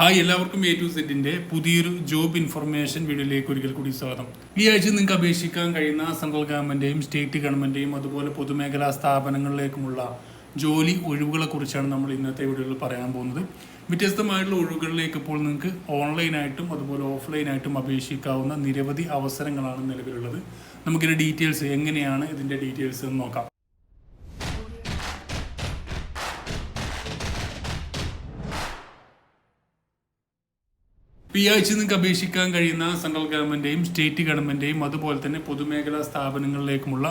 Hi എല്ലാവർക്കും A to സെറ്റിന്റെ പുതിയൊരു ജോബ് ഇൻഫർമേഷൻ വീഡിയോയിലേക്ക് ഒരിക്കൽ കൂടി സ്വാഗതം. ഈ ആഴ്ച നിങ്ങൾക്ക് അപേക്ഷിക്കാൻ കഴിയുന്ന സെൻട്രൽ ഗവൺമെന്റിന്റെയും സ്റ്റേറ്റ് ഗവൺമെന്റിന്റെയും അതുപോലെ പൊതുമേഖലാ സ്ഥാപനങ്ങളിലേക്കുമുള്ള ജോലി ഒഴിവുകളെ കുറിച്ചാണ് നമ്മൾ ഇന്നത്തെ വീഡിയോയിൽ പറയാൻ പോകുന്നത്. വ്യത്യസ്തമായിട്ടുള്ള ഒഴിവുകളിലേക്ക് ഇപ്പോൾ നിങ്ങൾക്ക് ഓൺലൈനായിട്ടും അതുപോലെ ഓഫ്ലൈനായിട്ടും അപേക്ഷിക്കാവുന്ന നിരവധി അവസരങ്ങളാണ് നിലവിലുള്ളത്. നമുക്കിതിന്റെ ഡീറ്റെയിൽസ് എങ്ങനെയാണ് ഇതിന്റെ ഡീറ്റെയിൽസ് എന്ന് നോക്കാം. ഈ ആഴ്ച നിങ്ങൾക്ക് അപേക്ഷിക്കാൻ കഴിയുന്ന സെൻട്രൽ ഗവൺമെന്റേയും സ്റ്റേറ്റ് ഗവൺമെന്റേയും അതുപോലെ തന്നെ പൊതുമേഖലാ സ്ഥാപനങ്ങളിലേക്കുമുള്ള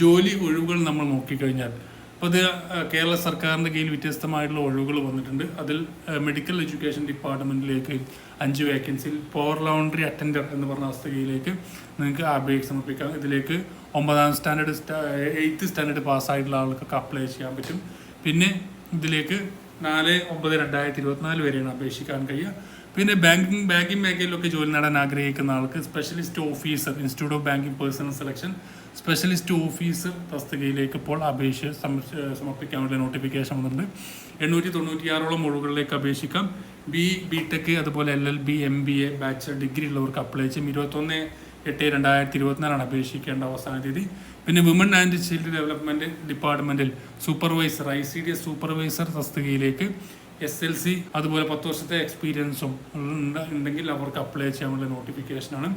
ജോലി ഒഴിവുകൾ നമ്മൾ നോക്കിക്കഴിഞ്ഞാൽ അപ്പോൾ അത് കേരള സർക്കാരിന്റെ കീഴിൽ വ്യത്യസ്തമായിട്ടുള്ള ഒഴിവുകൾ വന്നിട്ടുണ്ട്. അതിൽ മെഡിക്കൽ എഡ്യൂക്കേഷൻ ഡിപ്പാർട്ട്മെന്റിലേക്ക് അഞ്ച് വേക്കൻസിയിൽ പവർ ലോണ്ടറി അറ്റൻഡർ എന്ന് പറഞ്ഞ അവസ്ഥയിലേക്ക് നിങ്ങൾക്ക് അപേക്ഷ സമർപ്പിക്കാം. ഇതിലേക്ക് ഒമ്പതാം സ്റ്റാൻഡേർഡ് എയ്ത്ത് സ്റ്റാൻഡേർഡ് പാസ്സായിട്ടുള്ള ആൾക്കൊക്കെ അപ്ലൈ ചെയ്യാൻ പറ്റും. പിന്നെ ഇതിലേക്ക് നാല് ഒമ്പത് രണ്ടായിരത്തി ഇരുപത്തിനാല് വരെയാണ് അപേക്ഷിക്കാൻ കഴിയുക. പിന്നെ ബാങ്കിങ് ബാങ്കിങ് മേഖലയിലൊക്കെ ജോലി നേടാൻ ആഗ്രഹിക്കുന്ന ആൾക്ക് specialist officer institute of banking personnel selection specialist officer തസ്തികയിലേക്ക് ഇപ്പോൾ അപേക്ഷ സമർപ്പിക്കാനുള്ള നോട്ടിഫിക്കേഷൻ വന്നിട്ടുണ്ട്. എണ്ണൂറ്റി തൊണ്ണൂറ്റിയാറോളം ഒഴിവുകളിലേക്ക് അപേക്ഷിക്കാം. ബി ബി ടെക് അതുപോലെ L L B M B A bachelor degree ഉള്ളവർക്ക് അപ്ലൈ ചെയ്യും. ഇരുപത്തൊന്ന് എട്ട് രണ്ടായിരത്തി ഇരുപത്തിനാലാണ് അപേക്ഷിക്കേണ്ട അവസാന തീയതി. പിന്നെ വിമൻ ആൻഡ് ചൈൽഡ് ഡെവലപ്മെന്റ് ഡിപ്പാർട്ട്മെന്റിൽ supervisor I C D S supervisor തസ്തികയിലേക്ക് എസ് എൽ സി അതുപോലെ പത്ത് വർഷത്തെ എക്സ്പീരിയൻസും ഉണ്ടെങ്കിൽ അവർക്ക് അപ്ലൈ ചെയ്യാനുള്ള നോട്ടിഫിക്കേഷനാണ്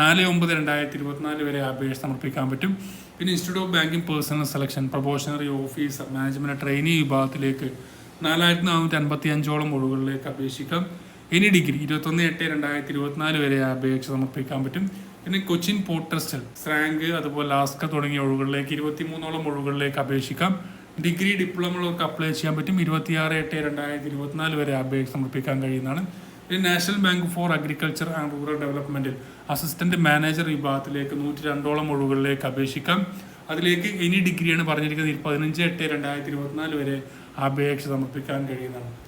നാല് ഒമ്പത് രണ്ടായിരത്തി ഇരുപത്തിനാല് വരെ അപേക്ഷ സമർപ്പിക്കാൻ പറ്റും. പിന്നെ institute of banking personnel selection probationary officer management trainee വിഭാഗത്തിലേക്ക് നാലായിരത്തി നാനൂറ്റി അൻപത്തി അഞ്ചോളം ഒഴിവുകളിലേക്ക് അപേക്ഷിക്കാം. എനി ഡിഗ്രി ഇരുപത്തൊന്ന് എട്ട് രണ്ടായിരത്തി ഇരുപത്തിനാല് വരെ അപേക്ഷ സമർപ്പിക്കാൻ പറ്റും. പിന്നെ കൊച്ചിൻ പോർട്ട് ട്രസ്റ്റിൽ സ്രാങ്ക് അതുപോലെ ലാസ്ക തുടങ്ങിയ ഒഴിവുകളിലേക്ക് ഇരുപത്തിമൂന്നോളം ഒഴുകളിലേക്ക് അപേക്ഷിക്കാം. ഡിഗ്രി ഡിപ്ലോമകൾക്ക് അപ്ലൈ ചെയ്യാൻ പറ്റും. ഇരുപത്തിയാറ് എട്ട് രണ്ടായിരത്തി ഇരുപത്തിനാല് വരെ അപേക്ഷ സമർപ്പിക്കാൻ കഴിയുന്നതാണ്. പിന്നെ national bank for agriculture and rural ഡെവലപ്മെന്റിൽ assistant manager വിഭാഗത്തിലേക്ക് നൂറ്റി രണ്ടോളം ഒഴുകളിലേക്ക് അപേക്ഷിക്കാം. അതിലേക്ക് എനി ഡിഗ്രിയാണ് പറഞ്ഞിരിക്കുന്നത്. പതിനഞ്ച് എട്ട് രണ്ടായിരത്തി ഇരുപത്തിനാല് വരെ അപേക്ഷ സമർപ്പിക്കാൻ കഴിയുന്നതാണ്.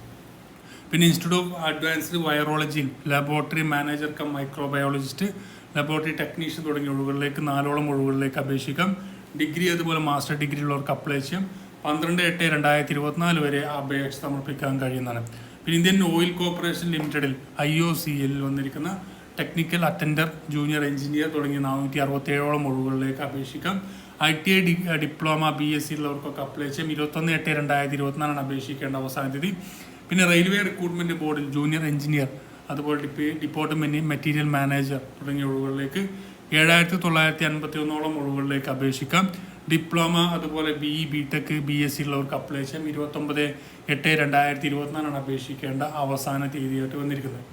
പിന്നെ institute of advanced virology laboratory manager cum microbiologist laboratory technician തുടങ്ങിയ ഒഴിവുകളിലേക്ക് നാലോളം ഒഴിവുകളിലേക്ക് അപേക്ഷിക്കാം. ഡിഗ്രി അതുപോലെ മാസ്റ്റർ ഡിഗ്രി ഉള്ളവർക്ക് അപ്ലൈ ചെയ്യാം. പന്ത്രണ്ട് എട്ട് രണ്ടായിരത്തി ഇരുപത്തിനാല് വരെ അപേക്ഷ സമർപ്പിക്കാൻ കഴിയുന്നതാണ്. പിന്നെ ഇന്ത്യൻ ഓയിൽ കോർപ്പറേഷൻ ലിമിറ്റഡിൽ ഐ ഒ സി എല്ലിൽ വന്നിരിക്കുന്ന ടെക്നിക്കൽ അറ്റൻഡർ ജൂനിയർ എഞ്ചിനീയർ തുടങ്ങിയ നാനൂറ്റി അറുപത്തേഴോളം ഒഴിവുകളിലേക്ക് അപേക്ഷിക്കാം. I T I diploma B S C ഉള്ളവർക്കൊക്കെ apply ചെയ്യാം. ഇരുപത്തൊന്ന് എട്ട് രണ്ടായിരത്തി ഇരുപത്തിനാലാണ് അപേക്ഷിക്കേണ്ട അവസാന തീയതി. പിന്നെ റെയിൽവേ റിക്രൂട്ട്മെന്റ് ബോർഡിൽ ജൂനിയർ എഞ്ചിനീയർ അതുപോലെ ഡിപ്പി ഡിപ്പാർട്ട്മെന്റ് മെറ്റീരിയൽ മാനേജർ തുടങ്ങിയ ഒഴിവുകളിലേക്ക് ഏഴായിരത്തി തൊള്ളായിരത്തി അൻപത്തി ഒന്നോളം ഒഴിവുകളിലേക്ക് അപേക്ഷിക്കാം. ഡിപ്ലോമ അതുപോലെ B E B tech B S C ഉള്ളവർക്ക് അപ്ലൈ ചെയ്യാം ഇരുപത്തൊമ്പത് എട്ട് രണ്ടായിരത്തി ഇരുപത്തിനാലാണ് അപേക്ഷിക്കേണ്ട അവസാന തീയതിയായിട്ട് വന്നിരിക്കുന്നത്.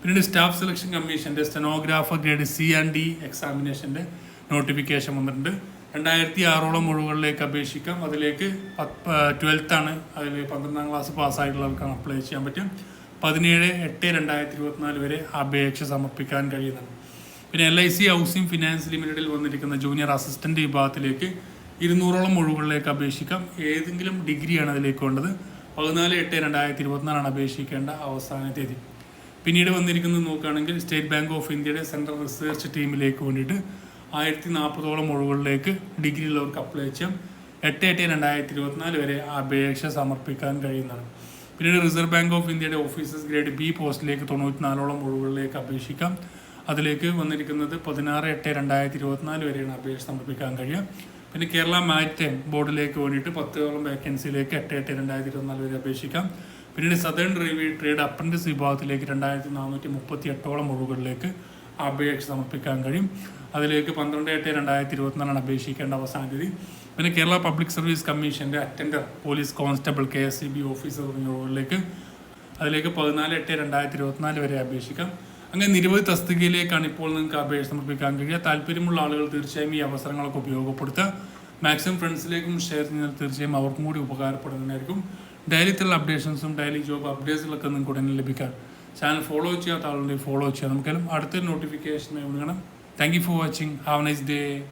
പിന്നീട് സ്റ്റാഫ് സെലക്ഷൻ കമ്മീഷന്റെ stenographer grade C and D എക്സാമിനേഷന്റെ notification വന്നിട്ടുണ്ട്. രണ്ടായിരത്തി ആറോളം ഒഴിവുകളിലേക്ക് അപേക്ഷിക്കാം. അതിലേക്ക് ട്വൽത്ത് ആണ്. അതിൽ പന്ത്രണ്ടാം ക്ലാസ് പാസ്സായിട്ടുള്ളവർക്കാണ് അപ്ലൈ ചെയ്യാൻ പറ്റും. പതിനേഴ് എട്ട് രണ്ടായിരത്തി ഇരുപത്തിനാല് വരെ അപേക്ഷ സമർപ്പിക്കാൻ കഴിയുന്നതാണ്. പിന്നെ L I C housing finance ലിമിറ്റഡിൽ വന്നിരിക്കുന്ന ജൂനിയർ അസിസ്റ്റന്റ് വിഭാഗത്തിലേക്ക് ഇരുന്നൂറോളം ഒഴിവുകളിലേക്ക് അപേക്ഷിക്കാം. ഏതെങ്കിലും ഡിഗ്രിയാണ് അതിലേക്ക് വേണ്ടത്. പതിനാല് എട്ട് രണ്ടായിരത്തി ഇരുപത്തിനാലാണ് അപേക്ഷിക്കേണ്ട അവസാന തീയതി. പിന്നീട് വന്നിരിക്കുന്നത് നോക്കുകയാണെങ്കിൽ സ്റ്റേറ്റ് ബാങ്ക് ഓഫ് ഇന്ത്യയുടെ സെൻട്രൽ റിസർച്ച് ടീമിലേക്ക് വേണ്ടിയിട്ട് ആയിരത്തി നാൽപ്പതോളം ഒഴിവുകളിലേക്ക് ഡിഗ്രി ഉള്ളവർക്ക് അപ്ലൈ ചെയ്യാം. എട്ട് എട്ട് രണ്ടായിരത്തി ഇരുപത്തിനാല് വരെ അപേക്ഷ സമർപ്പിക്കാൻ കഴിയുന്നതാണ്. പിന്നീട് റിസർവ് ബാങ്ക് ഓഫ് ഇന്ത്യയുടെ ഓഫീസസ് ഗ്രേഡ് ബി പോസ്റ്റിലേക്ക് തൊണ്ണൂറ്റിനാലോളം ഒഴിവുകളിലേക്ക് അപേക്ഷിക്കാം. അതിലേക്ക് വന്നിരിക്കുന്നത് പതിനാറ് എട്ട് രണ്ടായിരത്തി ഇരുപത്തിനാല് വരെയാണ് അപേക്ഷ സമർപ്പിക്കാൻ കഴിയുക. പിന്നെ കേരള മാരിടൈം ബോർഡിലേക്ക് വേണ്ടിയിട്ട് പത്തോളം വേക്കൻസിയിലേക്ക് എട്ട് എട്ട് രണ്ടായിരത്തി ഇരുപത്തിനാല് വരെ അപേക്ഷിക്കാം. പിന്നീട് സദേൺ റെയിൽവേ ട്രേഡ് അപ്രന്റീസ് വിഭാഗത്തിലേക്ക് രണ്ടായിരത്തി നാനൂറ്റി മുപ്പത്തി എട്ടോളം ഒഴിവുകളിലേക്ക് അപേക്ഷ സമർപ്പിക്കാൻ കഴിയും. അതിലേക്ക് പന്ത്രണ്ട് എട്ട് രണ്ടായിരത്തി ഇരുപത്തിനാലാണ് അപേക്ഷിക്കേണ്ട അവസാന തീയതി. പിന്നെ കേരള പബ്ലിക് സർവീസ് കമ്മീഷന്റെ attender police constable K S C B officer തുടങ്ങിയ റോളിലേക്ക് അതിലേക്ക് പതിനാല് എട്ട് രണ്ടായിരത്തി ഇരുപത്തിനാല് വരെ അപേക്ഷിക്കാം. അങ്ങനെ നിരവധി തസ്തികയിലേക്കാണ് ഇപ്പോൾ നിങ്ങൾക്ക് അപേക്ഷ സമർപ്പിക്കാൻ കഴിയുക. താല്പര്യമുള്ള ആളുകൾ തീർച്ചയായും ഈ അവസരങ്ങളൊക്കെ ഉപയോഗപ്പെടുത്തുക. മാക്സിമം ഫ്രണ്ട്സിലേക്കും ഷെയർ ചെയ്യുന്നത് തീർച്ചയായും അവർക്കും കൂടി ഉപകാരപ്പെടുന്നതായിരിക്കും ഡെയിലിത്തുള്ള അപ്ഡേഷൻസും ഡെയിലി ജോബ് അപ്ഡേറ്റ്സുകളൊക്കെ നിങ്ങൾക്ക് ഉടനെ ലഭിക്കാൻ ചാനൽ ഫോളോ ചെയ്യാത്ത ആളുണ്ടെങ്കിൽ ഫോളോ ചെയ്യാം. നമുക്കെല്ലാം അടുത്ത നോട്ടിഫിക്കേഷൻ വിളിക്കണം thank you for watching have nice day